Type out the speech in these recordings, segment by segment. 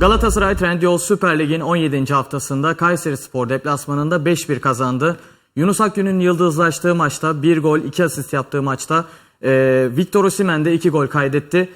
Galatasaray Trendyol Süper Lig'in 17. haftasında Kayseri Spor deplasmanında 5-1 kazandı. Yunus Akgün'ün yıldızlaştığı maçta 1 gol 2 asist yaptığı maçta e, Victor Osimhen de 2 gol kaydetti.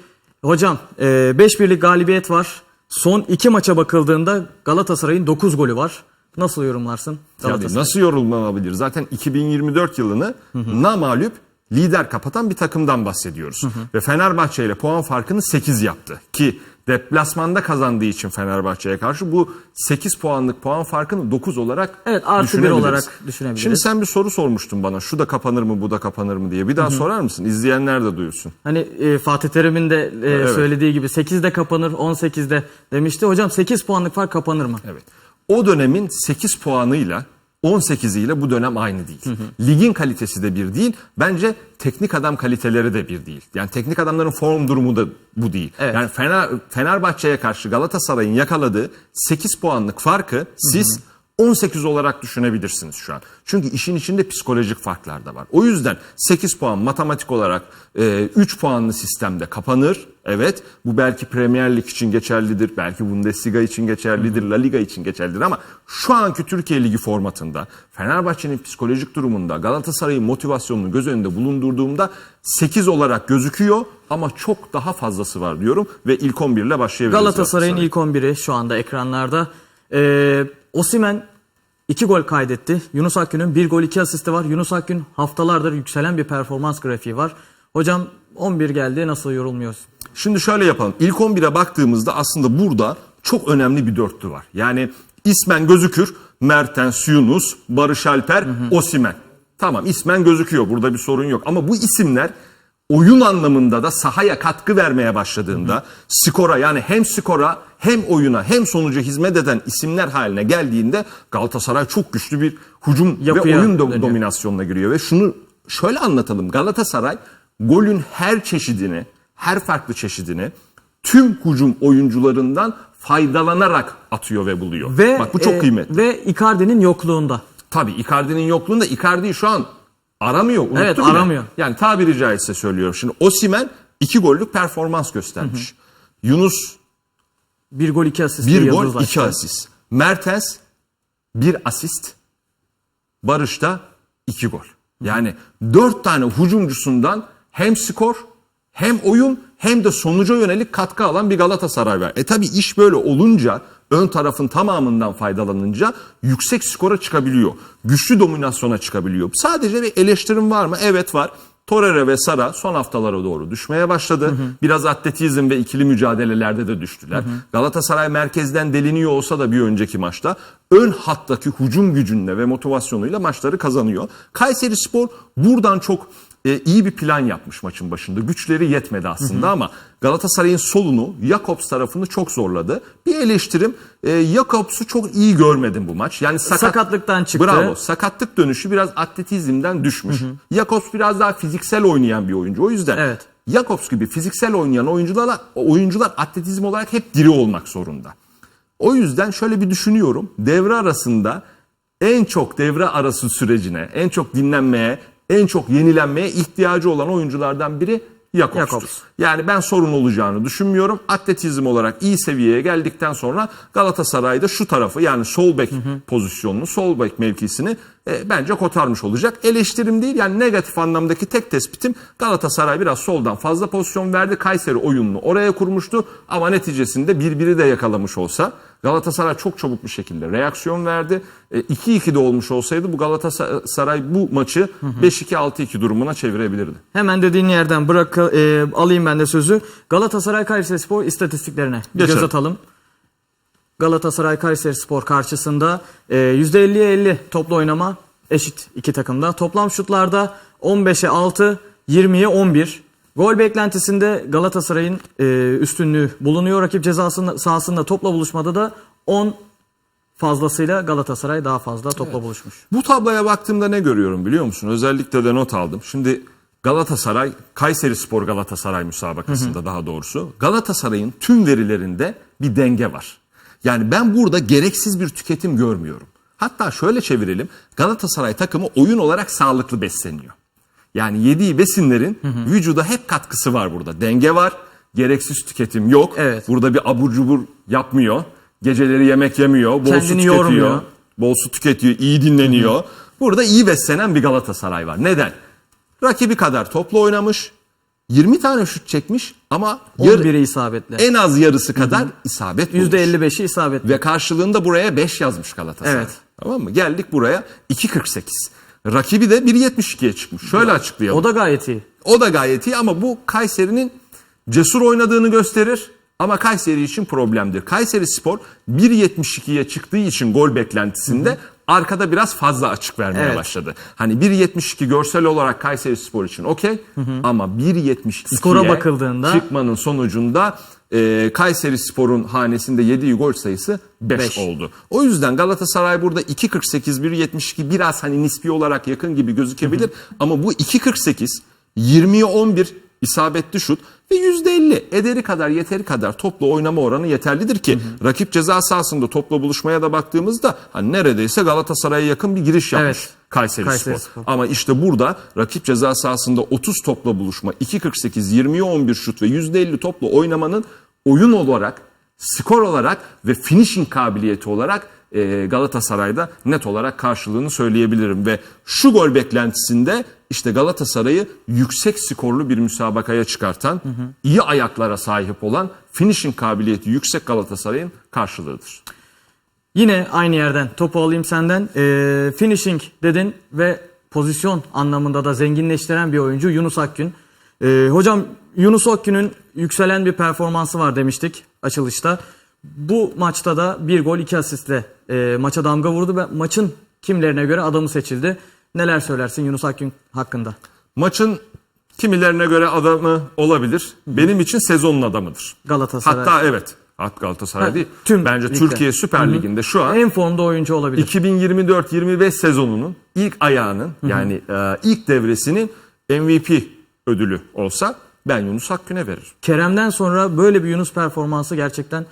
Hocam e, 5-1'lik galibiyet var. Son 2 maça bakıldığında Galatasaray'ın 9 golü var. Nasıl yorumlarsın Yani nasıl yorulmanabilir? Zaten 2024 yılını namalüp lider kapatan bir takımdan bahsediyoruz. Ve Fenerbahçe ile puan farkını 8 yaptı. Ki deplasmanda kazandığı için Fenerbahçe'ye karşı bu 8 puanlık puan farkını 9 olarak Evet, artı bir düşünebiliriz. olarak düşünebiliriz. Şimdi sen bir soru sormuştun bana. Şu da kapanır mı bu da kapanır mı diye. Bir daha sorar mısın? İzleyenler de duysun. Hani e, Fatih Terim'in de e, söylediği gibi 8'de kapanır 18'de demişti. Hocam 8 puanlık fark kapanır mı? Evet. O dönemin 8 puanıyla 18'iyle bu dönem aynı değil. Ligin kalitesi de bir değil. Bence teknik adam kaliteleri de bir değil. Yani teknik adamların form durumu da bu değil. Evet. Yani Fener, Fenerbahçe'ye karşı Galatasaray'ın yakaladığı 8 puanlık farkı siz 18 olarak düşünebilirsiniz şu an. Çünkü işin içinde psikolojik farklar da var. O yüzden 8 puan matematik olarak e, 3 puanlı sistemde kapanır. Evet bu belki Premier Lig için geçerlidir. Belki Bundesliga için geçerlidir. La Liga için geçerlidir ama şu anki Türkiye Ligi formatında Fenerbahçe'nin psikolojik durumunda Galatasaray'ın motivasyonunu göz önünde bulundurduğumda 8 olarak gözüküyor ama çok daha fazlası var diyorum ve ilk 11 ile başlayabiliriz. Galatasaray'ın ilk 11'i şu anda ekranlarda. Ee, Osimen 2 gol kaydetti. Yunus Akgün'ün 1 gol 2 asisti var. Yunus Akgün haftalardır yükselen bir performans grafiği var. Hocam 11 geldi nasıl yorulmuyorsun? Şimdi şöyle yapalım. İlk 11'e baktığımızda aslında burada çok önemli bir dörtlü var. Yani ismen gözükür. Mertens, Yunus, Barış Alper, Osimen. Tamam ismen gözüküyor. Burada bir sorun yok. Ama bu isimler oyun anlamında da sahaya katkı vermeye başladığında skora yani hem skora hem oyuna hem sonuca hizmet eden isimler haline geldiğinde Galatasaray çok güçlü bir hücum Yapıya ve oyun do- dönüyor. dominasyonuna giriyor ve şunu şöyle anlatalım. Galatasaray golün her çeşidini, her farklı çeşidini tüm hücum oyuncularından faydalanarak atıyor ve buluyor. Ve Bak bu çok e, kıymetli. Ve Icardi'nin yokluğunda. Tabii Icardi'nin yokluğunda Icardi'yi şu an aramıyor. unuttu Evet, aramıyor. Yani tabiri caizse söylüyorum. Şimdi Osimen iki gollük performans göstermiş. Yunus 1 gol 2 asist. bir gol iki asist. Mertens bir asist. Barış da iki gol. Yani dört tane hücumcusundan hem skor hem oyun hem de sonuca yönelik katkı alan bir Galatasaray var. E tabi iş böyle olunca ön tarafın tamamından faydalanınca yüksek skora çıkabiliyor. Güçlü dominasyona çıkabiliyor. Sadece bir eleştirim var mı? Evet var. Torreira ve Sara son haftalara doğru düşmeye başladı. Biraz atletizm ve ikili mücadelelerde de düştüler. Galatasaray merkezden deliniyor olsa da bir önceki maçta ön hattaki hücum gücünle ve motivasyonuyla maçları kazanıyor. Kayseri Spor buradan çok e, iyi bir plan yapmış maçın başında. Güçleri yetmedi aslında ama Galatasaray'ın solunu, Jakobs tarafını çok zorladı. Bir eleştirim, e, Jakobs'u çok iyi görmedim bu maç. Yani sakat, Sakatlıktan çıktı. Bravo. Sakatlık dönüşü biraz atletizmden düşmüş. Jakobs biraz daha fiziksel oynayan bir oyuncu. O yüzden Evet. Jakobs gibi fiziksel oynayan oyuncular oyuncular atletizm olarak hep diri olmak zorunda. O yüzden şöyle bir düşünüyorum. Devre arasında en çok devre arası sürecine, en çok dinlenmeye, en çok yenilenmeye ihtiyacı olan oyunculardan biri. Jakobs. Yani ben sorun olacağını düşünmüyorum. Atletizm olarak iyi seviyeye geldikten sonra Galatasaray'da şu tarafı yani sol bek pozisyonunu, sol bek mevkisini e, bence kotarmış olacak. Eleştirim değil yani negatif anlamdaki tek tespitim Galatasaray biraz soldan fazla pozisyon verdi. Kayseri oyununu oraya kurmuştu ama neticesinde birbiri de yakalamış olsa Galatasaray çok çabuk bir şekilde reaksiyon verdi. E, 2-2 de olmuş olsaydı bu Galatasaray bu maçı 5-2 6-2 durumuna çevirebilirdi. Hemen dediğin yerden bırak e, alayım ben de sözü. Galatasaray Kayserispor istatistiklerine bir göz atalım. Galatasaray Kayserispor karşısında e, %50'ye 50 toplu oynama eşit iki takımda. Toplam şutlarda 15'e 6, 20'ye 11. Gol beklentisinde Galatasaray'ın e, üstünlüğü bulunuyor. Rakip cezasında, sahasında topla buluşmada da 10 fazlasıyla Galatasaray daha fazla topla buluşmuş. Bu tabloya baktığımda ne görüyorum biliyor musun? Özellikle de not aldım. Şimdi Galatasaray, Kayseri Spor Galatasaray müsabakasında daha doğrusu Galatasaray'ın tüm verilerinde bir denge var. Yani ben burada gereksiz bir tüketim görmüyorum. Hatta şöyle çevirelim. Galatasaray takımı oyun olarak sağlıklı besleniyor. Yani yediği besinlerin vücuda hep katkısı var burada. Denge var. Gereksiz tüketim yok. Evet. Burada bir abur cubur yapmıyor. Geceleri yemek yemiyor. Bol su Kendini tüketiyor. yormuyor. Bol su tüketiyor. iyi dinleniyor. Burada iyi beslenen bir Galatasaray var. Neden? Rakibi kadar toplu oynamış. 20 tane şut çekmiş ama yar- 11'i isabetli. en az yarısı kadar isabet bulmuş. %55'i isabetli. Ve karşılığında buraya 5 yazmış Galatasaray. Evet. Tamam mı? Geldik buraya 2.48. Rakibi de 1.72'ye çıkmış. Şöyle açıklayalım. O da gayet iyi. O da gayet iyi ama bu Kayseri'nin cesur oynadığını gösterir. Ama Kayseri için problemdir. Kayseri Spor 1.72'ye çıktığı için gol beklentisinde arkada biraz fazla açık vermeye Evet. başladı. Hani 1.72 görsel olarak Kayseri Spor için okey ama 1.72'ye Skora bakıldığında- çıkmanın sonucunda e, Kayseri Spor'un hanesinde yediği gol sayısı 5 Beş. oldu. O yüzden Galatasaray burada 2.48 1.72 biraz hani nispi olarak yakın gibi gözükebilir ama bu 2.48 20'ye 11 isabetli şut ve %50 ederi kadar yeteri kadar toplu oynama oranı yeterlidir ki rakip ceza sahasında topla buluşmaya da baktığımızda hani neredeyse Galatasaray'a yakın bir giriş yapmış Evet. Kayseri, Kayseri Spor. Spor. Ama işte burada rakip ceza sahasında 30 topla buluşma, 2.48, 20'ye 11 şut ve %50 topla oynamanın oyun olarak, skor olarak ve finishing kabiliyeti olarak Galatasaray'da net olarak karşılığını söyleyebilirim. Ve şu gol beklentisinde işte Galatasaray'ı yüksek skorlu bir müsabakaya çıkartan, iyi ayaklara sahip olan, finishing kabiliyeti yüksek Galatasaray'ın karşılığıdır. Yine aynı yerden topu alayım senden. Ee, finishing dedin ve pozisyon anlamında da zenginleştiren bir oyuncu Yunus Akgün. Ee, hocam Yunus Akgün'ün yükselen bir performansı var demiştik açılışta. Bu maçta da bir gol iki asistle e, maça damga vurdu ve maçın kimlerine göre adamı seçildi. Neler söylersin Yunus Akgün hakkında? Maçın kimilerine göre adamı olabilir. Benim için sezonun adamıdır. Galatasaray. Hatta evet. Hat Galatasaray Ha, değil. tüm Bence ligde. Türkiye Süper Ligi'nde şu an En formda oyuncu olabilir. 2024-25 sezonunun ilk ayağının yani e, ilk devresinin MVP ödülü olsa ben Yunus Akgün'e veririm. Kerem'den sonra böyle bir Yunus performansı gerçekten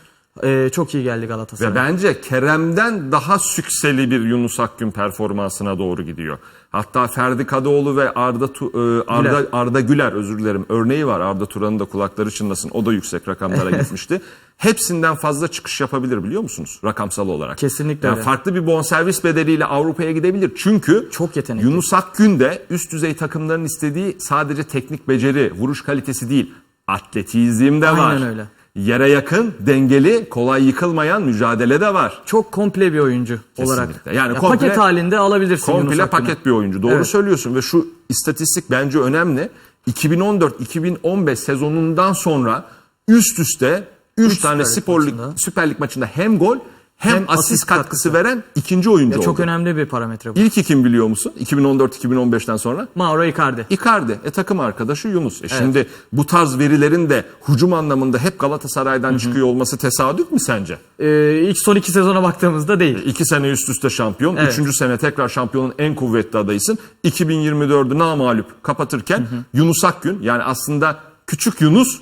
e, çok iyi geldi Galatasaray. Ve bence Kerem'den daha sükseli bir Yunus Akgün performansına doğru gidiyor. Hatta Ferdi Kadıoğlu ve Arda Tu- e, Arda Güler. Arda Güler özür dilerim örneği var. Arda Turan'ın da kulakları çınlasın. O da yüksek rakamlara gitmişti. Hepsinden fazla çıkış yapabilir biliyor musunuz? Rakamsal olarak. Kesinlikle Yani öyle. farklı bir bonservis bedeliyle Avrupa'ya gidebilir. Çünkü Çok yetenekli. Yunus Akgün de üst düzey takımların istediği sadece teknik beceri, vuruş kalitesi değil. Atletizm de var. Aynen öyle. Yere yakın, dengeli, kolay yıkılmayan mücadele de var. Çok komple bir oyuncu olarak. Kesinlikle. Yani Ya komple- paket halinde alabilirsin Komple paket bir oyuncu. Doğru Evet. söylüyorsun ve şu istatistik bence önemli. 2014-2015 sezonundan sonra üst üste 3 Üç tane maçında. Süper Lig maçında hem gol hem, Hem asist, asist katkısı, katkısı. veren ikinci oyuncu Ya oldu. çok önemli bir parametre bu. İlki kim biliyor musun? 2014-2015'ten sonra? Mauro Icardi. Icardi. E takım arkadaşı Yunus. E şimdi bu tarz verilerin de hücum anlamında hep Galatasaray'dan çıkıyor olması tesadüf mü sence? Ee, ilk son iki sezona baktığımızda değil. İki sene üst üste şampiyon. Evet. Üçüncü sene tekrar şampiyonun en kuvvetli adayısın. 2024'ü namalup kapatırken Yunus Akgün yani aslında küçük Yunus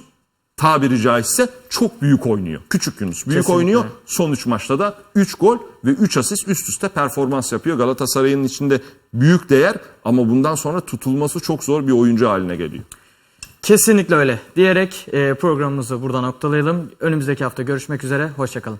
tabiri caizse çok büyük oynuyor. Küçük Yunus büyük Kesinlikle. oynuyor. Son 3 maçta da 3 gol ve 3 asist üst üste performans yapıyor. Galatasaray'ın içinde büyük değer ama bundan sonra tutulması çok zor bir oyuncu haline geliyor. Kesinlikle öyle diyerek e, programımızı burada noktalayalım. Önümüzdeki hafta görüşmek üzere. Hoşçakalın.